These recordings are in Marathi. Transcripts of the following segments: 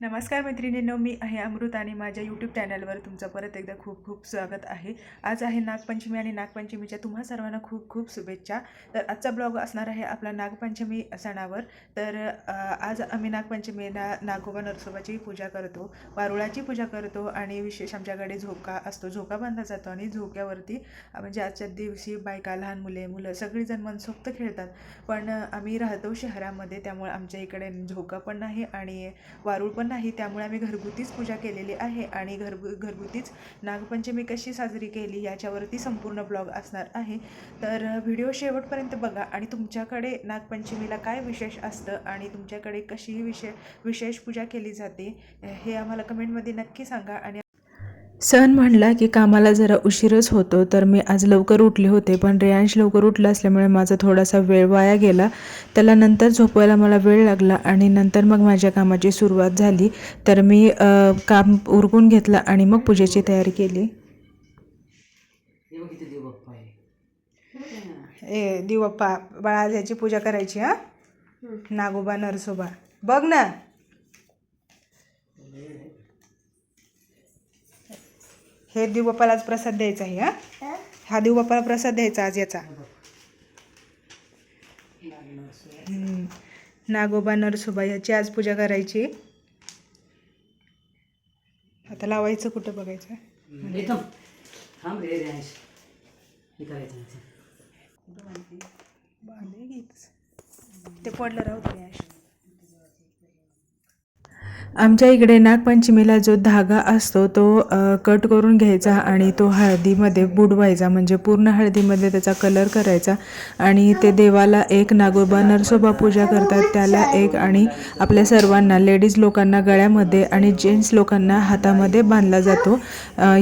नमस्कार मैत्रिणींनो मी आहे अमृत आणि माझ्या यूट्यूब चॅनलवर तुमचं परत एकदा खूप खूप स्वागत आहे. आज आहे नागपंचमी आणि नागपंचमीच्या तुम्हा सर्वांना खूप खूप शुभेच्छा. तर आजचा ब्लॉग असणार आहे आपला नागपंचमी सणावर. तर आज आम्ही नागपंचमीला नागोबा नरसोबाची पूजा करतो वारुळाची पूजा करतो आणि विशेष आमच्याकडे झोका असतो. झोका बांधला जातो आणि झोक्यावरती म्हणजे आजच्या दिवशी बायका लहान मुले मुलं सगळीजण मनसोक्त खेळतात. पण आम्ही राहतो शहरामध्ये त्यामुळे आमच्या इकडे झोका पण नाही आणि वारूळ पण नाही त्यामुळे आम्ही घरगुतीच पूजा केलेली आहे आणि घरगु घरगुतीच नागपंचमी कशी साजरी केली याच्यावरती संपूर्ण ब्लॉग असणार आहे. तर व्हिडिओ शेवटपर्यंत बघा आणि तुमच्याकडे नागपंचमीला काय विशेष असतं आणि तुमच्याकडे कशीही विशे विशेष पूजा केली जाते हे आम्हाला कमेंटमध्ये नक्की सांगा आणि सण म्हणला की कामाला जरा उशीरच होतो तर मी आज लवकर उठले होते. पण रेयांश लवकर उठला असल्यामुळे माझा थोडासा वेळ वाया गेला. त्याला नंतर झोपवायला मला वेळ लागला आणि नंतर मग माझ्या कामाची सुरुवात झाली. तर मी काम उरकून घेतलं आणि मग पूजेची तयारी केली. ए दिवप्पा बाळा याची पूजा करायची हा? नागोबा नरसोबा. बघ ना. हे दिवबाप्पाला आज प्रसाद द्यायचा आहे हा? हा? दिवबाप्पाला प्रसाद द्यायचा आज याचा. हम्म. नागोबा नरसोबा याची आज पूजा करायची. आता लावायचं कुठं बघायचं? घेतच ते पडलं राहू दे. आमच्या इकडे नागपंचमीला जो धागा असतो तो कट करून घ्यायचा आणि तो हळदीमध्ये बुडवायचा. म्हणजे पूर्ण हळदीमध्ये त्याचा कलर करायचा आणि ते देवाला एक नागोबा नरसोबा पूजा करतात. त्याला एक आणि आपल्या सर्वांना लेडीज लोकांना गळ्यामध्ये आणि जेंट्स लोकांना हातामध्ये बांधला जातो.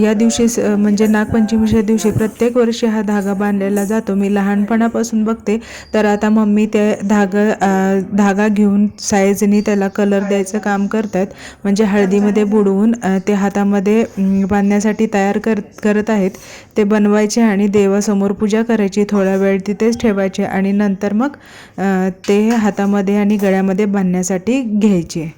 या दिवशी स- म्हणजे नागपंचमीच्या दिवशी प्रत्येक वर्षी हा धागा बांधलेला जातो. मी लहानपणापासून बघते तर आता मम्मी ते धागा धागा घेऊन साईजनी त्याला कलर द्यायचं काम करतात म्हणजे हळदीमध्ये बुडवून ते हातामध्ये बांधण्यासाठी तयार कर करत आहेत. ते बनवायचे आणि देवासमोर पूजा करायची. थोडा वेळ तिथेच ठेवायचे आणि नंतर मग ते हातामध्ये आणि गळ्यामध्ये बांधण्यासाठी घ्यायचे.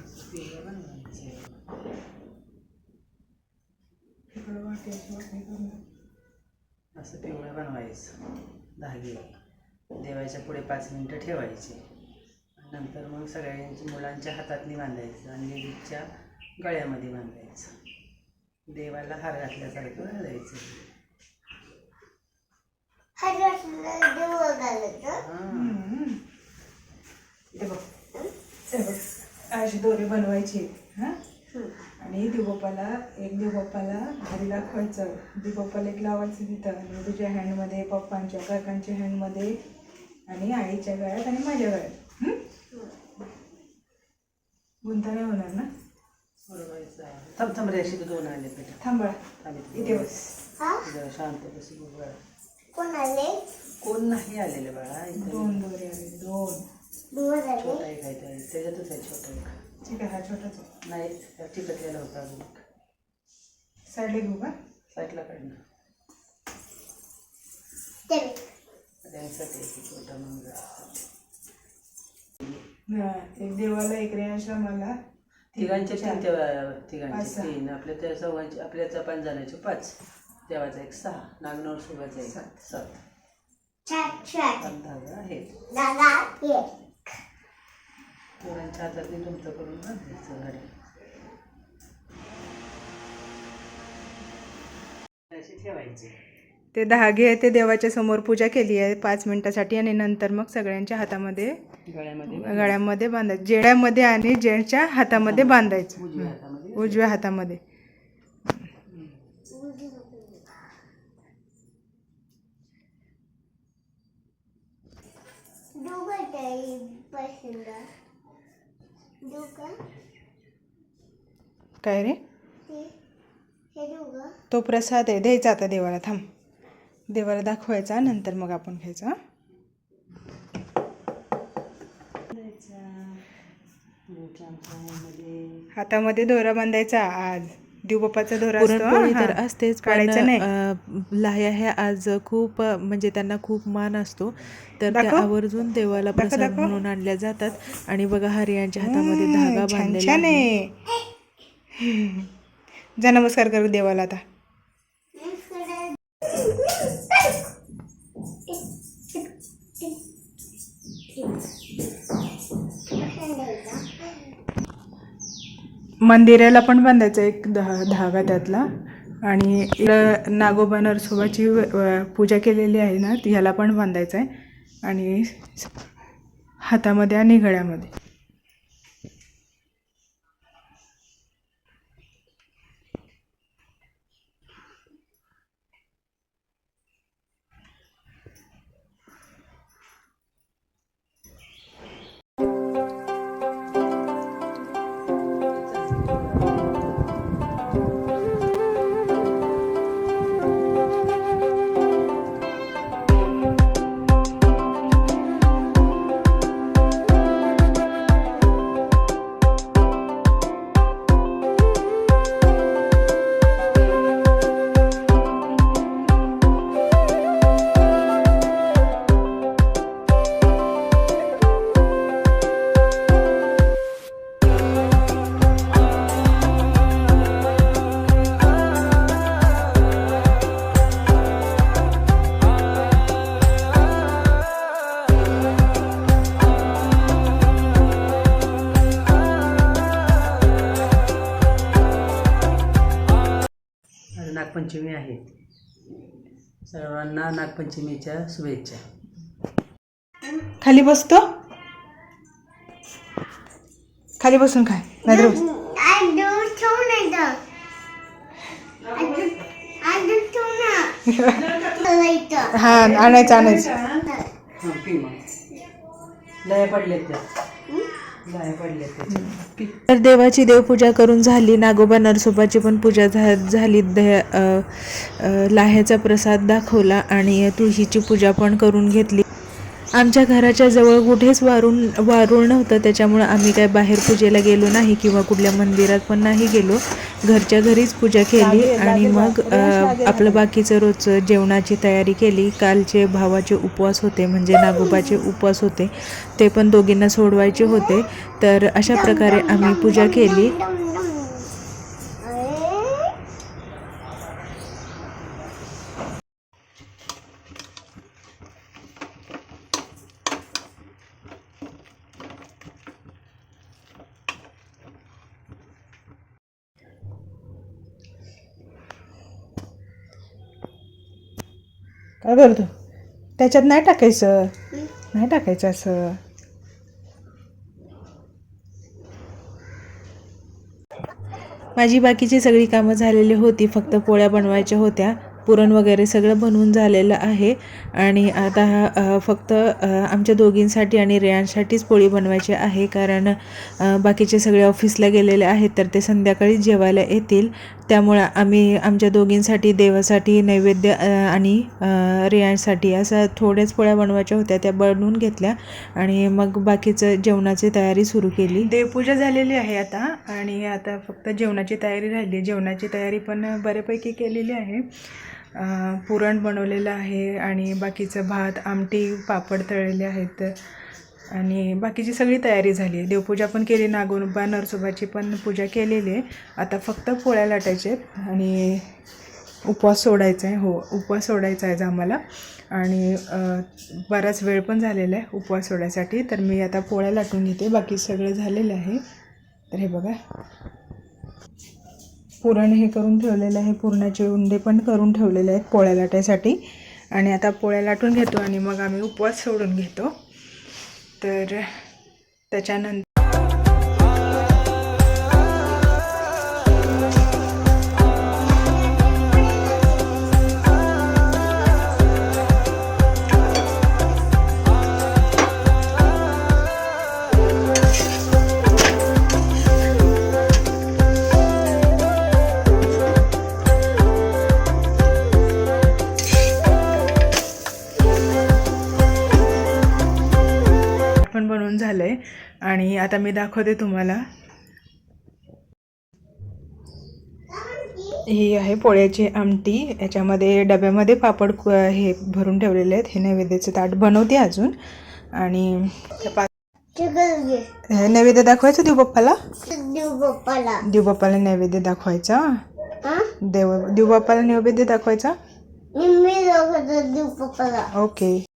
असं पिवळं बनवायचं. धागे देवाच्या पुढे पाच मिनटं ठेवायचे. नंतर मग सगळ्यांची मुलांच्या हातातनी बांधायचं आणि लेडीजच्या गळ्यामध्ये बांधायचं. देवाला हार घातल्यासारखं घालायचं. हां. हे? हे अशी दोरे बनवायची. हां? आणि दिवबापाला एक दिवबापाला घरी दाखवायचं दिवबापाला एक लावायचं तिथं. आणि तुझ्या हँडमध्ये पप्पांच्या काकांच्या हँडमध्ये आणि आईच्या गळ्यात आणि माझ्या गळ्यात? गुंता नाही होणार ना? बरोबर थांब थांब रे अशी तू दोन आले थांबळा थांब इथे इथे बस जरा शांत बस बघ कोण आले? कोण नाही आलेले बाळा इथे दोन दोरे आले दोन. आले? छोटा एक आहे त्या- त्याच्यातच आहे छोटा एक. ठीक आहे हा छोटाच आहे. नाही त्या चिकटलेला होता अजून एक. साईडला घेऊ का? साईडला काढणं ते त्यांच्यासाठी एक छोटा हा, एक देवाला एक रेयांशला मला तिघांचे तीन तेव्हा पाच, तिघांचे सहा. तीन. आपल्या त्या चौघांचे आपल्याच्या पाच जणांचे पाच. देवाचा एक सहा नागनवर सुगाचा एक सात. सात. धागा आहेत दादा ये पोरांच्या हातातली तुमचं करून बांधायचं गाडी असे ठेवायचे. ते धागे ते देवाच्या समोर पूजा केली आहे पाच मिनिटासाठी आणि नंतर मग सगळ्यांच्या हातामध्ये गळ्यामध्ये गळ्यामध्ये बांधायचं. जेड्यामध्ये आणि जेंट्सच्या हातामध्ये बांधायचं. उजव्या हातामध्ये. काय रे? हे तो प्रसाद आहे. द्यायचा आता देवाला. थांब. देवाला दाखवायचा नंतर मग आपण घ्यायचा? मध्ये हातामध्ये दोरा बांधायचा आज देवबाप्पाचा दोरा असतो पुरणपोळी. तर असतेच काढायचं नाही लाह्या ह्या आज खूप म्हणजे त्यांना खूप मान असतो तर त्या. आवर्जून देवाला प्रसाद. म्हणून आणल्या जातात आणि बघा हरियांच्या हातामध्ये धागा बांधलेला आहे जा नमस्कार करू देवाला आता मंदिराला पण बांधायचा एक दहा धागा त्यातला. आणि नागोबा नरसोबाची पूजा केलेली आहे ना ती ह्याला पण बांधायचं आहे आणि हातामध्ये आणि गळ्यामध्ये. नागपंचमी आहे सर्वांना नागपंचमीच्या शुभेच्छा. खाली बसतो. खाली बसून खाय. नाहीतर बस. हा आणायचं आणायचं. हं, लया पडलेत त्या. तर देवाची देवपूजा करून झाली नागोबा नरसोबाची पण पूजा झा झाली लाह्याचा प्रसाद दाखवला आणि तुळशीची पूजा पण करून घेतली. आमच्या घराच्या जवळ कुठेच वारून वारूळ नव्हतं. त्याच्यामुळं आम्ही काय बाहेर पूजेला गेलो नाही किंवा कुठल्या मंदिरात पण नाही गेलो. घरच्या घरीच पूजा केली आणि मग आपलं बाकीचं रोजचं जेवणाची तयारी केली. कालचे भावाचे उपवास होते म्हणजे नागोबाचे उपवास होते. ते पण दोघींना सोडवायचे होते. तर अशा प्रकारे आम्ही पूजा केली. काय करतो त्याच्यात नाही टाकायचं. नाही टाकायचं असं. माझी बाकीची सगळी कामं झालेली होती फक्त पोळ्या बनवायच्या होत्या. पुरण वगैरे सगळं बनवून झालेलं आहे. आणि आता फक्त आमच्या दोघींसाठी आणि रेयांसाठीच पोळी बनवायची आहे. कारण बाकीचे सगळे ऑफिसला गेलेले आहेत तर ते संध्याकाळी जेवायला येतील. त्यामुळं आम्ही आमच्या दोघींसाठी देवासाठी नैवेद्य आणि रियांसाठी असं थोड्याच पोळ्या बनवायच्या होत्या त्या बनवून घेतल्या आणि मग बाकीचं जेवणाची तयारी सुरू केली. देवपूजा झालेली आहे आता आणि आता फक्त जेवणाची तयारी राहिली. जेवणाची तयारी पण बऱ्यापैकी केलेली आहे. पुरण बनवलेलं आहे आणि बाकीचं भात आमटी पापड तळलेले आहेत. आणि बाकीची सगळी तयारी झाली आहे. देवपूजा पण केली नागोबा नरसोबाची पण पूजा केलेली आहे. आता फक्त पोळ्या लाटायच्या आहेत आणि उपवास सोडायचा आहे. हो उपवास सोडायचा आहे आम्हाला. आणि बराच वेळ पण झालेला आहे उपवास सोडायसाठी. तर मी आता पोळ्या लाटून घेते. बाकी सगळं झालेलं आहे. तर हे बघा. पुरण हे करून ठेवलेलं आहे. पुरणाचे उंडे पण करून ठेवलेले आहेत पोळ्या लाटायसाठी. आणि आता पोळ्या लाटून घेतो आणि मग आम्ही उपवास सोडून घेतो. तर त्याच्यानंतर पण बनवून झालं आहे आणि आता मी दाखवते तुम्हाला. ही आहे पोळ्याची आमटी. याच्यामध्ये डब्यामध्ये पापड हे भरून ठेवलेले आहेत. हे नैवेद्याचं ताट बनवते अजून. आणि हे नैवेद्य दाखवायचं देव बाप्पाला देऊ बाप्पाला नैवेद्य दाखवायचा. देव देव बाप्पाला नैवेद्य दाखवायचा? देऊ ओके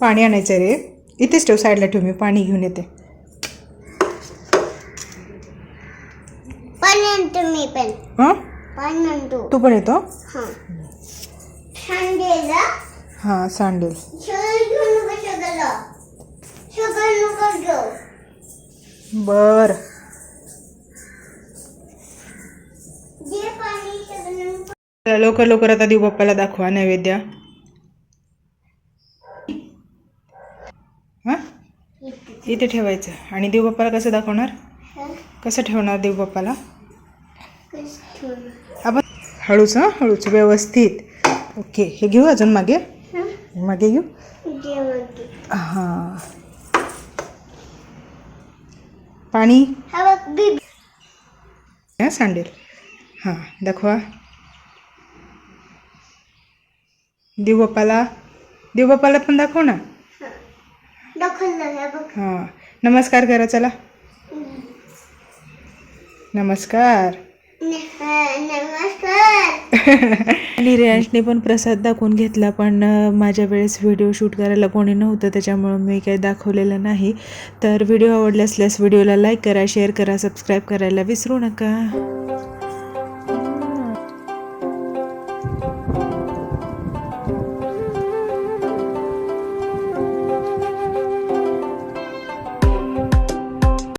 पाणी आणायचं रे. इथेच ठेव साईडला ठेव मी पाणी घेऊन येते. मी पण. हां? पाणी आणतो. तू पण येतो? हा. सांडेला हां? बर. नको लवकर लवकर आता देव बाप्पाला दाखवा नैवेद्य. हां? इथे. ठेवायचं. आणि देव बाप्पाला कसं दाखवणार? कसं ठेवणार देव बाप्पाला? आपण हळूच हां? हळूच व्यवस्थित. ओके. हे घेऊ अजून मागे? मागे घेऊ? हां. पाणी? सांडेल. हां दाखवा. दिवपाला? बाप्पाला पण दाखव ना. हां. नमस्कार करा चला. नमस्कार. न- आणि रेयांशने पण प्रसाद दाखवून घेतला पण माझ्या वेळेस व्हिडिओ शूट करायला कोणी नव्हतं त्याच्यामुळं मी काही दाखवलेलं नाही. तर व्हिडिओ आवडला असल्यास व्हिडिओला लाईक करा शेअर करा सबस्क्राईब करायला विसरू नका.